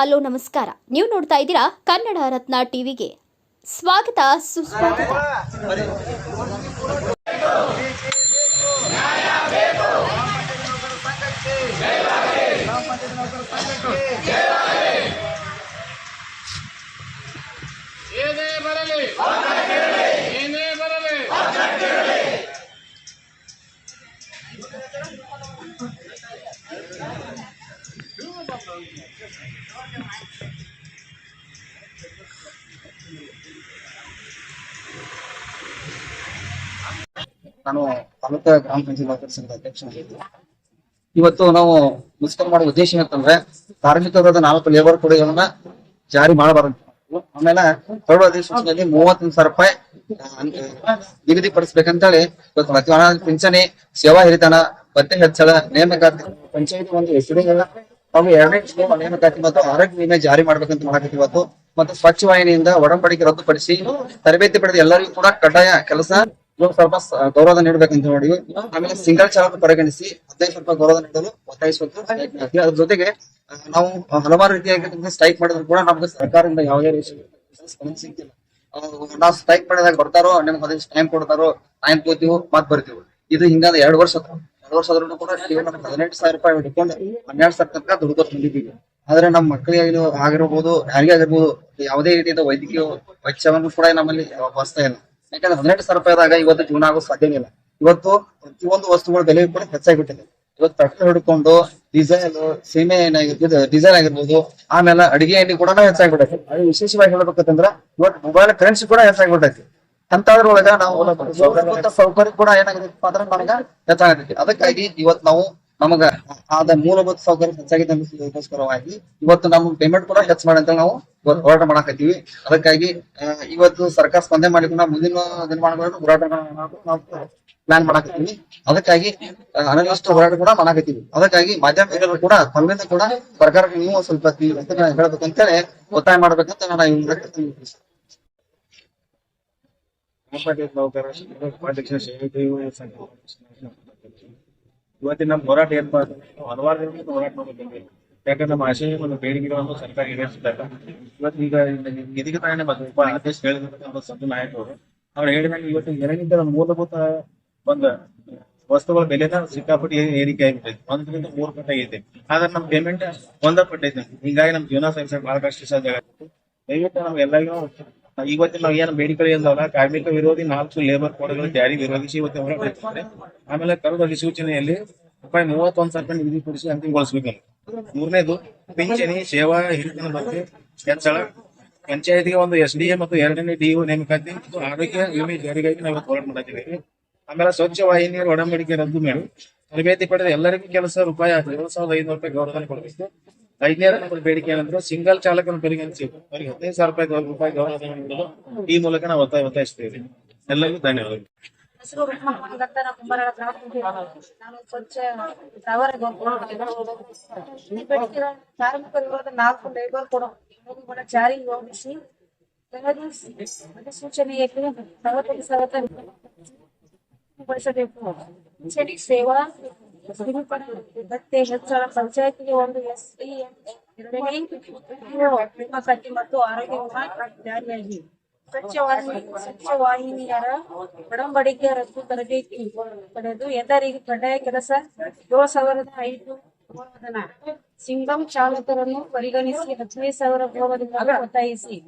Hello ನಮಸ್ಕಾರ. ನೀವು ನೋಡ್ತಾ ಇದ್ದೀರಾ ಕನ್ನಡ ರತ್ನ ಟಿವಿಗೆ. ಸ್ವಾಗತ ಸುಸ್ವಾಗತ. ನಾನು ತಾಲೂಕ ಗ್ರಾಮ ಪಂಚಾಯತ್ ಸಂಘದ ಅಧ್ಯಕ್ಷನಾಗಿದ್ದು ಇವತ್ತು ನಾವು ಮುಸ್ಕರ್ ಮಾಡೋ ಉದ್ದೇಶ ಏನಂತಂದ್ರೆ ಕಾರ್ಮಿಕರಾದ ನಾಲ್ಕು ಲೇಬರ್ ಕೊಡುಗೆಗಳನ್ನ ಜಾರಿ ಮಾಡಬಾರದು. ಆಮೇಲೆ ಕರಡು ಅಧಿಸೂಚನೆಯಲ್ಲಿ ಮೂವತ್ತೊಂದು ಸಾವಿರ ರೂಪಾಯಿ ನಿಗದಿಪಡಿಸ್ಬೇಕಂತೇಳಿ ಇವತ್ತು ಮಧ್ಯಾಹ್ನ ಪಿಂಚಣಿ, ಸೇವಾ ಹಿರಿತನ ಪತ್ತೆ ಹೆಚ್ಚಳ, ನೇಮಕಾತಿ, ಪಂಚಾಯತ್ ಒಂದು ಹೆಸರು ಎರಡನೇ ನೇಮಕಾತಿ ಮತ್ತು ಆರೋಗ್ಯ ವಿಮೆ ಜಾರಿ ಮಾಡ್ಬೇಕಂತ ಮಾಡಕತ್ತೀವಿ ಇವತ್ತು. ಮತ್ತು ಸ್ವಚ್ಛ ವಾಹಿನಿಯಿಂದ ಒಡಂಬಡಿಕೆ ರದ್ದುಪಡಿಸಿ ತರಬೇತಿ ಪಡೆದ ಎಲ್ಲರಿಗೂ ಕೂಡ ಕಡ್ಡಾಯ ಕೆಲಸ. ಸ್ವಲ್ಪ ಗೌರವ ನೀಡಬೇಕಂತ ನೋಡಿ ಆಮೇಲೆ ಸಿಂಗಲ್ ಚಾಲಕ ಪರಿಗಣಿಸಿ ಹದಿನೈದು ಸ್ವಲ್ಪ ಗೌರವ ನೀಡಲು ಒತ್ತಾಯಿಸುವಂತ ಅದ್ರ ಜೊತೆಗೆ ನಾವು ಹಲವಾರು ರೀತಿಯಾಗಿ ಸ್ಟ್ರೈಕ್ ಮಾಡಿದ್ರು ಕೂಡ ನಮ್ಗೆ ಸರ್ಕಾರದಿಂದ ಯಾವುದೇ ರೀತಿ ಸ್ಪಂದನೆ ಸಿಗ್ತಿಲ್ಲ. ನಾವು ಸ್ಟ್ರೈಕ್ ಮಾಡಿದಾಗ ಬರ್ತಾರೋ, ನಿಮ್ಗೆ ಅದೇ ಟೈಮ್ ಕೊಡ್ತಾರೋ ಟೈಮ್ ಕೂತೀವಿ ಮತ್ ಬರ್ತೀವಿ. ಇದು ಹಿಂಗಾದ ಎರಡು ವರ್ಷ. ಎರಡು ವರ್ಷ ಆದ್ರೂ ಕೂಡ ಹದಿನೆಂಟು ಸಾವಿರ ರೂಪಾಯಿ ಹಿಡ್ಕೊಂಡು ಹನ್ನೆರಡು ಸಾವಿರ ತನಕ ದುಡ್ಡು ಬಂದಿದ್ದೀವಿ ಆದ್ರೆ ನಮ್ಮ ಮಕ್ಕಳಿಗೆ ಆಗಿರ್ಬೋದು, ಯಾರಿಗೆ ಆಗಿರ್ಬೋದು, ಯಾವುದೇ ರೀತಿಯ ವೈದ್ಯಕೀಯ ವೆಚ್ಚವನ್ನು ಕೂಡ ನಮ್ಮಲ್ಲಿ ಬಸ್ತಾ ಇಲ್ಲ. ಯಾಕಂದ್ರೆ ಹದಿನೆಂಟು ಸಾವಿರ ರೂಪಾಯಿದಾಗ ಇವತ್ತು ಜೀವನ ಆಗೋ ಸಾಧ್ಯನೇ ಇಲ್ಲ. ಇವತ್ತು ಪ್ರತಿಯೊಂದು ವಸ್ತುಗಳ ಬೆಲೆ ಕೂಡ ಹೆಚ್ಚಾಗಿಬಿಟ್ಟಿದೆ. ಇವತ್ತು ಪೆಟ್ರೋಲ್ ಹಿಡ್ಕೊಂಡು ಡೀಸೆಲ್ ಸೀಮೆ ಏನಾಗಿರ್ಬೋದು ಡೀಸೆಲ್ ಆಗಿರ್ಬೋದು, ಆಮೇಲೆ ಅಡಿಗೆ ಎಣ್ಣೆ ಕೂಡ ಹೆಚ್ಚಾಗ್ಬಿಟ್ಟೈತಿ. ಅದು ವಿಶೇಷವಾಗಿ ಹೇಳ್ಬೇಕಂತಂದ್ರ ಇವತ್ತು ಮೊಬೈಲ್ ಕರೆನ್ಸಿ ಕೂಡ ಹೆಚ್ಚಾಗ್ಬಿಟ್ಟೈತಿ. ಅಂತದ್ರೊಳಗ ನಾವು ಸೌಕರ್ಯ ಕೂಡ ಏನಾಗಿದೆ ಅಂದ್ರೆ ನಮ್ಗೆ ಹೆಚ್ಚಾಗತ್ತೆ ಅದಕ್ಕಾಗಿ ಇವತ್ತು ನಾವು ನಮಗ ಆದ ಮೂಲಭೂತ ಸೌಕರ್ಯ ಹೆಚ್ಚಾಗಿದೆ ಅನ್ನೋದಕ್ಕೋಸ್ಕರವಾಗಿ ಇವತ್ತು ನಮ್ಗೆ ಪೇಮೆಂಟ್ ಕೂಡ ಹೆಚ್ಚು ಮಾಡಿ ಅಂತ ನಾವು ಹೋರಾಟ ಮಾಡಕತ್ತೀವಿ. ಅದಕ್ಕಾಗಿ ಇವತ್ತು ಸರ್ಕಾರ ಸ್ಪಂದನೆ ಮಾಡಿಕೊಂಡು ಮುಂದಿನ ದಿನಮಾನಗಳನ್ನು ಹೋರಾಟ ನಾವು ಪ್ಲಾನ್ ಮಾಡಕತ್ತೀವಿ. ಅದಕ್ಕಾಗಿ ಅನಗಷ್ಟು ಹೋರಾಟ ಕೂಡ ಮಾಡಕತ್ತೀವಿ. ಅದಕ್ಕಾಗಿ ಮಾಧ್ಯಮ ಕೂಡ, ತಮ್ಮಿಂದ ಕೂಡ ಸರ್ಕಾರಕ್ಕೆ ನೀವು ಸ್ವಲ್ಪ ಹೇಳಬೇಕು ಅಂತೇಳಿ ಒತ್ತಾಯ ಮಾಡ್ಬೇಕಂತ ನಾನು ನೌಕರ ಇವತ್ತಿನ ನಮ್ಮ ಹೋರಾಟ ಏನ್ ಮಾಡ್ತೀವಿ ಹಲವಾರು ದಿನದಿಂದ ಹೋರಾಟ ಮಾಡ್ಬೇಕು. ಯಾಕಂದ್ರೆ ನಮ್ಮ ಆಶಯ ಒಂದು ಬೇಡಿಕೆಗಳನ್ನು ಸರ್ಕಾರ ಈಡೇರಿಸಿದಾಗ ಇವತ್ತು ಈಗ ಇದಕ್ಕೆ ತಾನೇ ಉಪ ಅಧ್ಯಕ್ಷ ಹೇಳಿದ ಸದ್ದು ನಾಯಕರು ಅವ್ರು. ಹೇಳಿದಾಗ ಇವತ್ತು ಏನಿದೆ ನಮ್ಮ ಮೂಲಭೂತ ಒಂದು ವಸ್ತುಗಳ ಬೆಲೆನ ಸಿಕ್ಕಾಪಟ್ಟೆ ಏರಿಕೆ ಆಗಿದೆ. ಒಂದರಿಂದ ಮೂರು ಪಟ್ಟ ಆಗೈತೆ ಆದ್ರೆ ನಮ್ಮ ಪೇಮೆಂಟ್ ಒಂದ ಪಟ್ಟೈತೆ ಹಿಂಗಾಗಿ ನಮ್ಮ ಜೀವನ ಸಾಗಿಸಕ್ಕೆ ಬಹಳ ಕಷ್ಟ ದಯವಿಟ್ಟು ನಮ್ಗೆಲ್ಲರಿಗೂ ಇವತ್ತಿನ ನಾವು ಏನು ಬೇಡಿಕೆ ಇಲ್ಲವಲ್ಲ ಕಾರ್ಮಿಕ ವಿರೋಧಿ ನಾಲ್ಕು ಲೇಬರ್ ಕೋಡ್ಗಳು ಜಾರಿ ವಿರೋಧಿಸಿ ಇವತ್ತು ಹೋರಾಟ. ಆಮೇಲೆ ಕರಡು ಅಧಿಸೂಚನೆಯಲ್ಲಿ ರೂಪಾಯಿ ಮೂವತ್ತೊಂದು ಸಾವಿರ ನಿಗದಿಪಡಿಸಿ ಅಂತಿಮಗೊಳಿಸಬೇಕು ಮೂರನೇದು, ಪಿಂಚಣಿ, ಸೇವಾ, ಹಿರಿತನ ಬಗ್ಗೆ ಹೆಚ್ಚಳ ಪಂಚಾಯತಿಗೆ ಒಂದು ಎಸ್ ಡಿ ಎ ಮತ್ತು ಎರಡನೇ ಡಿಒ ನೇಮಕಾತಿ ಮತ್ತು ಆರೋಗ್ಯ ವಿಮೆ ಜಾರಿಗಾಗಿ ನಾವು ಇವತ್ತು ಹೋರಾಟ ಮಾಡಿದ್ದೇವೆ ಆಮೇಲೆ ಸ್ವಚ್ಛ ವಾಹಿನಿಯ ಒಡಂಬಡಿಕೆ ರದ್ದು ಮಾಡಿ ತರಬೇತಿ ಪಡೆದ ಎಲ್ಲರಿಗೂ ಕೆಲಸ ರೂಪಾಯಿ ಏಳು ಸಾವಿರದ ಐನೂರು ರೂಪಾಯಿ ಗೌರವ ಕೊಡಬೇಕು. ಐದನೇ ಬೇಡಿಕೆ ಏನಂದ್ರೆ ಸಿಂಗಲ್ ಚಾಲಕನ ಪರಿಗಣಿಸಿ ಹದಿನೈದು ಸಾವಿರ ರೂಪಾಯಿ ಗೌರವ- ರೂಪಾಯಿ ಗೌರವ ಈ ಮೂಲಕ ನಾವು ಒತ್ತಾಯ ಒತ್ತಾಯಿಸ್ತೇವೆ. ಎಲ್ಲರಿಗೂ ಧನ್ಯವಾದಗಳು. ನಾನು ಸ್ವಚ್ಛ ನಾಲ್ಕು ಕೊಡೋ ಪಿಂಚಣಿ ಸೇವಾ ಭತ್ಯೆ ಹೆಚ್ಚಳ ಪಂಚಾಯತಿಗೆ ಒಂದು ಎಸ್ ಎರಡನೇ ನೇಮಕಾತಿ ಮತ್ತು ಆರೋಗ್ಯ ಜಾರಿಯಾಗಿ ಸ್ವಚ್ಛ ವಾಹಿನಿ ಸ್ವಚ್ಛ ವಾಹಿನಿಯರ ಒಡಂಬಡಿಕೆ ರದ್ದು ತರಬೇತಿ ಪಡೆದು ಎಲ್ಲರಿಗೂ ಕಡ್ಡಾಯ ಕೆಲಸ ಏಳು ಸಾವಿರದ ಐದು ಗೌರವಧನ ಸಿಂಗಂ ಚಾಲಕರನ್ನು ಪರಿಗಣಿಸಿ ಹದಿನೈದು ಸಾವಿರ ಒತ್ತಾಯಿಸಿ